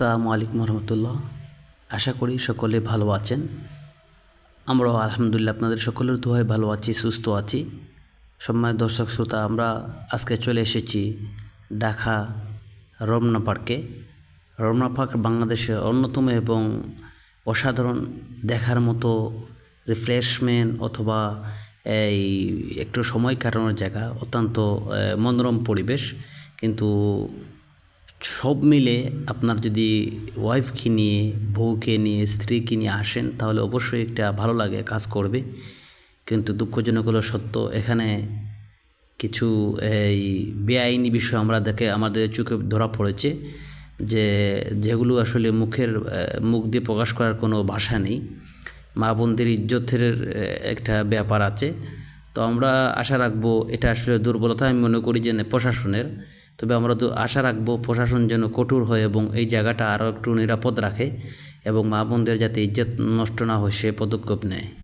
আসসালামু আলাইকুম রহমতুল্লাহ। আশা করি সকলে ভালো আছেন। আমরাও আলহামদুলিল্লাহ আপনাদের সকলের দোয়ায় ভালো আছি, সুস্থ আছি। সম্মানিত দর্শক শ্রোতা, আমরা আজকে চলে এসেছি ঢাকা রমনা পার্কে। রমনা পার্ক বাংলাদেশের অন্যতম এবং অসাধারণ দেখার মতো রিফ্রেশমেন্ট অথবা এই একটু সময় কাটানোর জায়গা। অত্যন্ত মনোরম পরিবেশ। কিন্তু সব মিলে আপনার যদি ওয়াইফকে নিয়ে, বউকে নিয়ে, স্ত্রীকে নিয়ে আসেন, তাহলে অবশ্যই একটা ভালো লাগে, কাজ করবে। কিন্তু দুঃখজনক হলো সত্য, এখানে কিছু এই বেআইনি বিষয় আমরা দেখে আমাদের চোখে ধরা পড়েছে, যে যেগুলো আসলে মুখের মুখ দিয়ে প্রকাশ করার কোনো ভাষা নেই। মা বোনদের ইজ্জতের একটা ব্যাপার আছে। তো আমরা আশা রাখব এটা আসলে দুর্বলতা, আমি মনে করি যে প্রশাসনের। তবে আমরা তো আশা রাখব প্রশাসন যেন কঠোর হয় এবং এই জায়গাটা আরও একটু নিরাপদ রাখে এবং মা বোনদের যাতে ইজ্জত নষ্ট না হয় সে পদক্ষেপ নেয়।